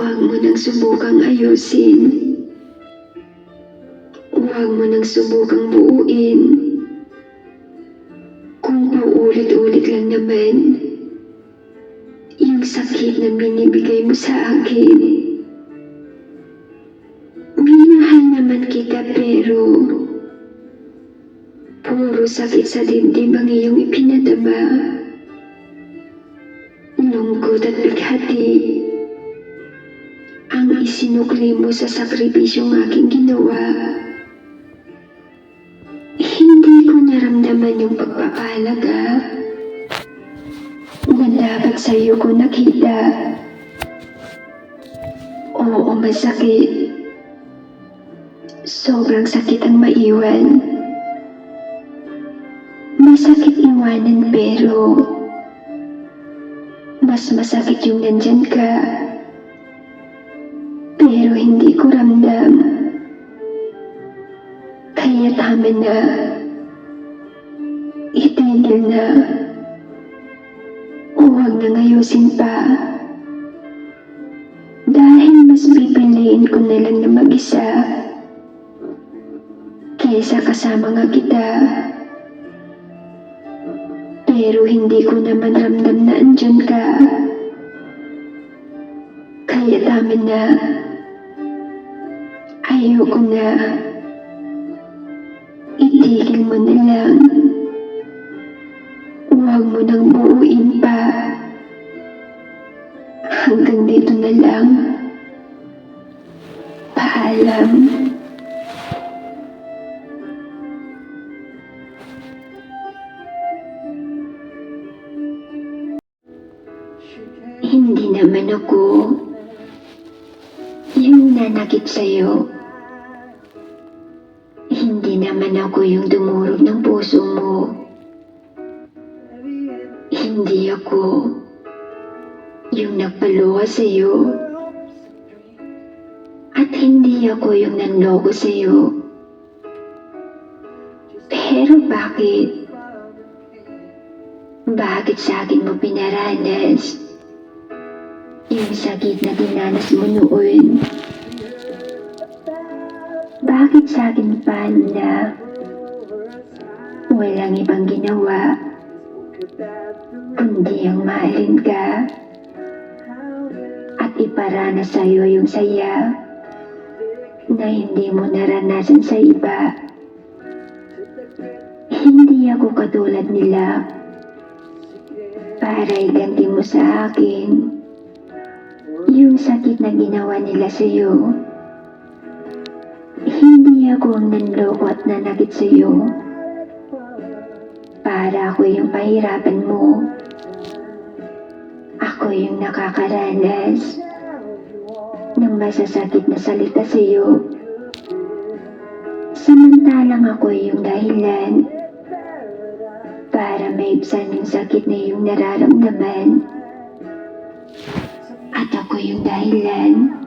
Huwag mo nang subukang ayusin. Huwag mo nang subukang buuin. Kung paulit-ulit lang naman, yung sakit na binibigay mo sa akin. Minahal naman kita pero puro sakit sa dibdib ang iyong ipinadama. Lungkot at bighati ang isinukli mo sa sakripisyong aking ginawa. Hindi ko naramdaman yung pagpapahalaga na dapat sa iyo ko nakita. Oo, masakit. Sobrang sakit ang maiwan. Masakit iwanan pero mas masakit yung nandyan ka. Pero hindi ko ramdam. Kaya tama na. Itigil na. Huwag na ngayusin pa. Dahil mas pipiliin ko na lang na mag-isa. Kesa kasama nga kita. Pero hindi ko naman ramdam na andyan ka. Kaya tama na. Ayoko na. Itigil mo na lang. Huwag mo nang buuin pa. Hanggang dito na lang. Paalam. Hindi naman ako yung nanakit sa'yo. Naman ako yung dumurog ng puso mo. Hindi ako yung nagpaluha sa'yo. At hindi ako yung nanloko sa'yo. Pero bakit? Bakit sa akin mo pinaranas? Yung sakit na dinanas mo noon. Bakit sa akin pa na walang ibang ginawa kundi ang mahalin ka at iparana sa'yo yung saya na hindi mo naranasan sa iba. Hindi ako katulad nila para iganti mo sa akin yung sakit na ginawa nila sa'yo. Hindi ako ang nanloko at nanakit sa'yo. Para ako yung pahirapan mo. Ako yung nakakaranas ng masasakit na salita sa'yo. Samantalang ako yung dahilan para maibsan yung sakit na yung nararamdaman. At ako yung dahilan